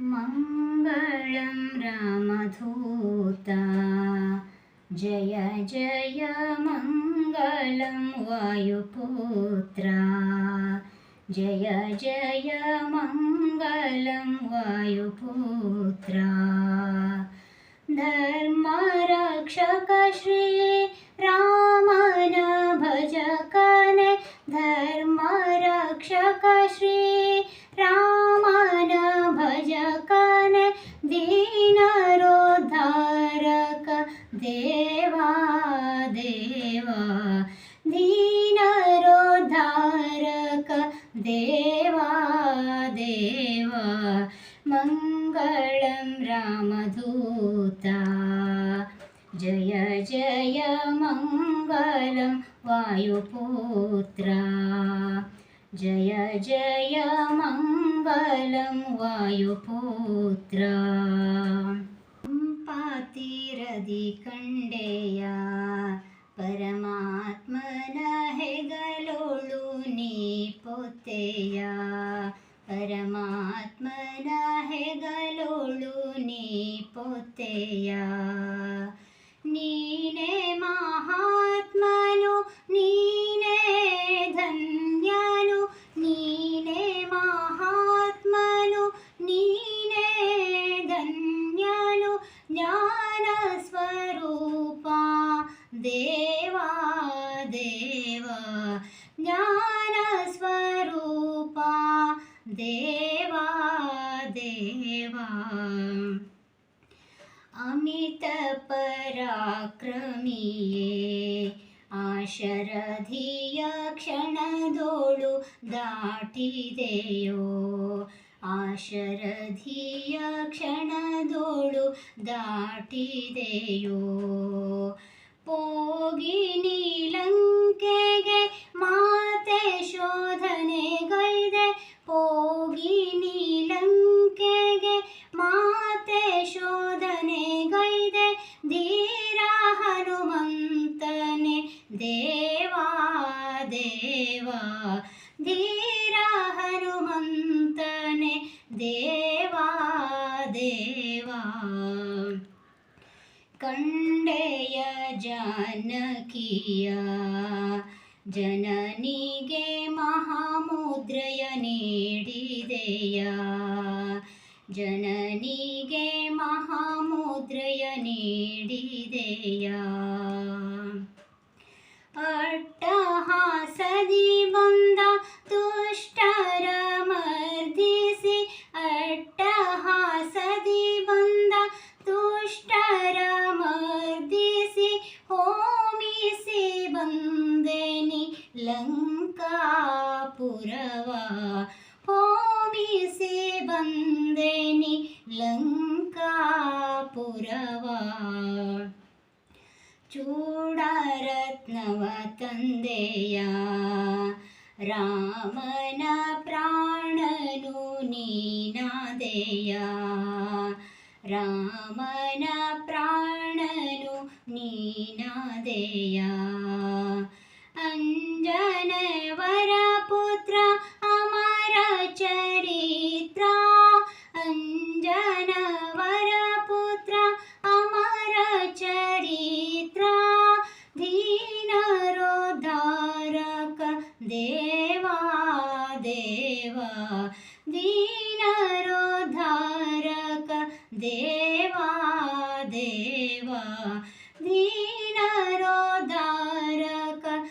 मङ्गलं रामधूता। जय जय मङ्गलं वायुपुत्रा। जय जय मङ्गलं वायुपुत्रा। धर्मरक्षक श्री रामन भजकने दीनरोद्धारक देवा देवा दीनरोद्धारक देवा देवा मङ्गलं रामदूता। जय जय मङ्गलं वायुपुत्रा जय जय मङ्गलं वायुपुत्रम्पातिरदि पातिरधिकण्डेया परमात्मन हे गलोळुनी पोतया परमात्मन हे गलोळुनी पोतया। नीने ज्ञानस्वरूपा देवा देव। ज्ञानस्वरूपा देवा देवा। अमितपराक्रमीये आशरधिय क्षणदोळु दाटिदेयो। ಆಶರಧಿಯ ಕ್ಷಣದೋಳು ದಾಟಿದೆಯೋ? ಪೋಗಿ ನೀಲಂಕೆಗೆ ಮಾತೆ ಶೋಧನೆಗೈದೆ. ಪೋಗಿ ನೀಲಂಕೆಗೆ ಮಾತೆ ಶೋಧನೆಗೈದೆ. ಧೀರ ಹನುಮಂತನೆ ದೇವಾ ದೇವಾ ದೇವಾ. ಕಂಡೆಯ ಜಾನಕಿಯ ಜನನಿಗೆ ಮಹಾಮುದ್ರೆಯ ನೀಡಿದೆಯ ಜನನಿಗೆ ಮಹಾಮುದ್ರೆಯ ನೀಡಿದೆಯ. पुरवा। होमि से वन्देनि लङ्का पुरवा चूडारत्नवतन्देया। रामन प्राणनु नीनादेया अञ्जनवरा देवा। धारक देवा देवा। दीनरो देवा